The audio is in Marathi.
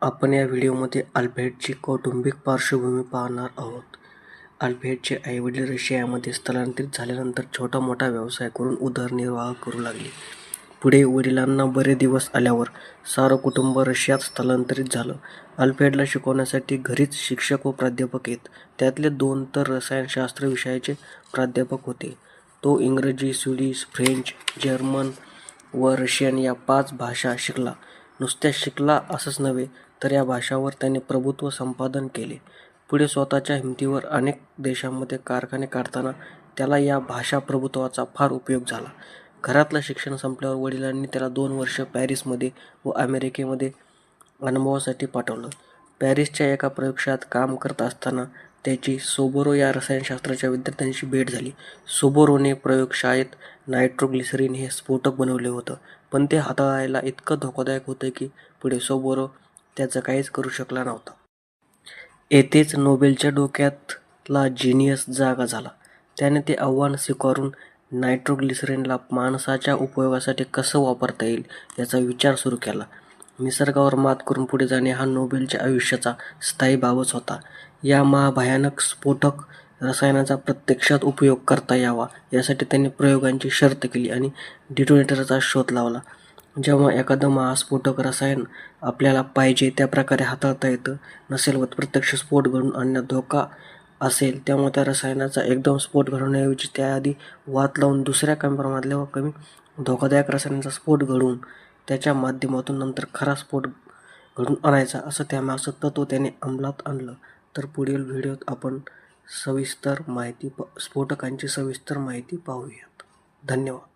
आपण या व्हिडिओमध्ये अल्फ्रेडची कौटुंबिक पार्श्वभूमी पाहणार आहोत. अल्फ्रेडचे आईवडील रशियामध्ये स्थलांतरित झाल्यानंतर छोटा मोठा व्यवसाय करून उदरनिर्वाह करू लागले. पुढे वडिलांना बरे दिवस आल्यावर सारं कुटुंब रशियात स्थलांतरित झालं. अल्फेडला शिकवण्यासाठी घरीच शिक्षक व प्राध्यापक आहेत. त्यातले दोन तर रसायनशास्त्र विषयाचे प्राध्यापक होते. तो इंग्रजी, स्वीडिश, फ्रेंच, जर्मन व रशियन या पाच भाषा शिकला. नुसत्या शिकला असंच नव्हे तर या भाषावर त्याने प्रभुत्व संपादन केले. पुढे स्वतःच्या हिमतीवर अनेक देशांमध्ये कारखाने काढताना त्याला या भाषाप्रभुत्वाचा फार उपयोग झाला. घरातलं शिक्षण संपल्यावर वडिलांनी त्याला दोन वर्षं पॅरिसमध्ये व अमेरिकेमध्ये अनुभवासाठी पाठवलं. पॅरिसच्या एका प्रयोगशाळेत काम करत असताना त्याची सोबोरो या रसायनशास्त्राच्या विद्यार्थ्याशी भेट झाली. सोबोरोने प्रयोगशाळेत नायट्रोग्लिसरीन हे स्फोटक बनवलं होतं. पण ते हाताळायला इतकं धोकादायक होतं की पुढे सोबोरो त्याचं काहीच करू शकला नव्हता. येथेच नोबेलच्या डोक्यातला जिनियस जागा झाला. त्याने ते आव्हान स्वीकारून नायट्रोग्लिसरीनला माणसाच्या उपयोगासाठी कसं वापरता येईल याचा विचार सुरू केला. निसर्गावर मात करून पुढे जाणे हा नोबेलच्या आयुष्याचा स्थायी भावच होता. या महाभयानक स्फोटक रसायनाचा प्रत्यक्षात उपयोग करता यावा यासाठी त्यांनी प्रयोगांची शर्त केली आणि डिटोनेटरचा शोध लावला. जेव्हा एखादं महास्फोटक रसायन आपल्याला पाहिजे त्या प्रकारे हाताळता येतं नसेल व प्रत्यक्ष स्फोट घडून आणण्यात धोका असेल तेव्हा त्या रसायनाचा एकदम स्फोट घडवण्याऐवजी त्याआधी वात लावून दुसऱ्या कमी प्रमाणातल्या व कमी धोकादायक रसायनाचा स्फोट घडवून त्याच्या माध्यमातून नंतर खरा स्फोट घडून आणायचा असं त्यामागचं तत्त्व त्याने अंमलात आणलं. तर पुढील व्हिडिओत आपण सविस्तर माहिती प स्फोटकांची सविस्तर माहिती पाहूयात. धन्यवाद.